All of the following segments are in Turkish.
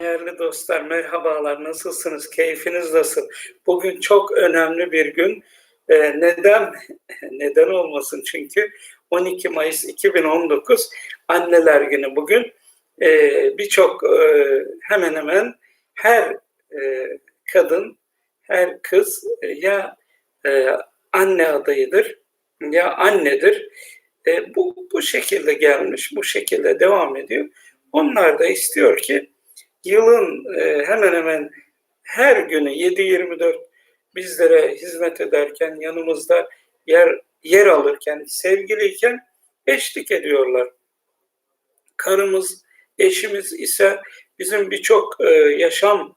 Değerli dostlar merhabalar. Nasılsınız? Keyfiniz nasıl? Bugün çok önemli bir gün. Ee, neden? Neden olmasın? Çünkü 12 Mayıs 2019 anneler günü bugün. Ee, birçok e, hemen hemen her e, kadın her kız e, ya e, anne adayıdır ya annedir. E, bu bu şekilde gelmiş bu şekilde devam ediyor. Onlar da istiyor ki yılın e, hemen hemen her günü 7-24 bizlere hizmet ederken yanımızda yer yer alırken sevgiliyken eşlik ediyorlar. Karımız, eşimiz ise bizim birçok e, yaşam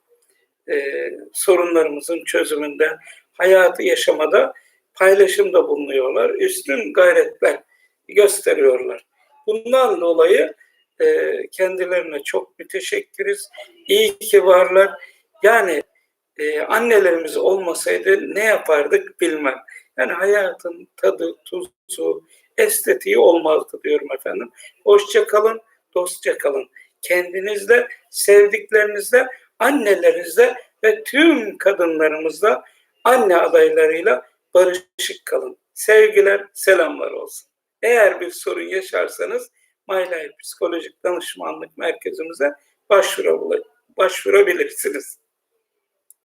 e, sorunlarımızın çözümünde, hayatı yaşamada paylaşımda bulunuyorlar. Üstün gayretler gösteriyorlar. Bundan dolayı e, kendilerine çok müteşekkiriz. İyi ki varlar. Yani e, annelerimiz olmasaydı ne yapardık bilmem. Yani hayatın tadı, tuzu, estetiği olmazdı diyorum efendim. Hoşça kalın, dostça kalın. Kendinizle, sevdiklerinizle, annelerinizle ve tüm kadınlarımızla, anne adaylarıyla barışık kalın. Sevgiler, selamlar olsun. Eğer bir sorun yaşarsanız My Life Psikolojik Danışmanlık Merkezimize başvurabilirsiniz.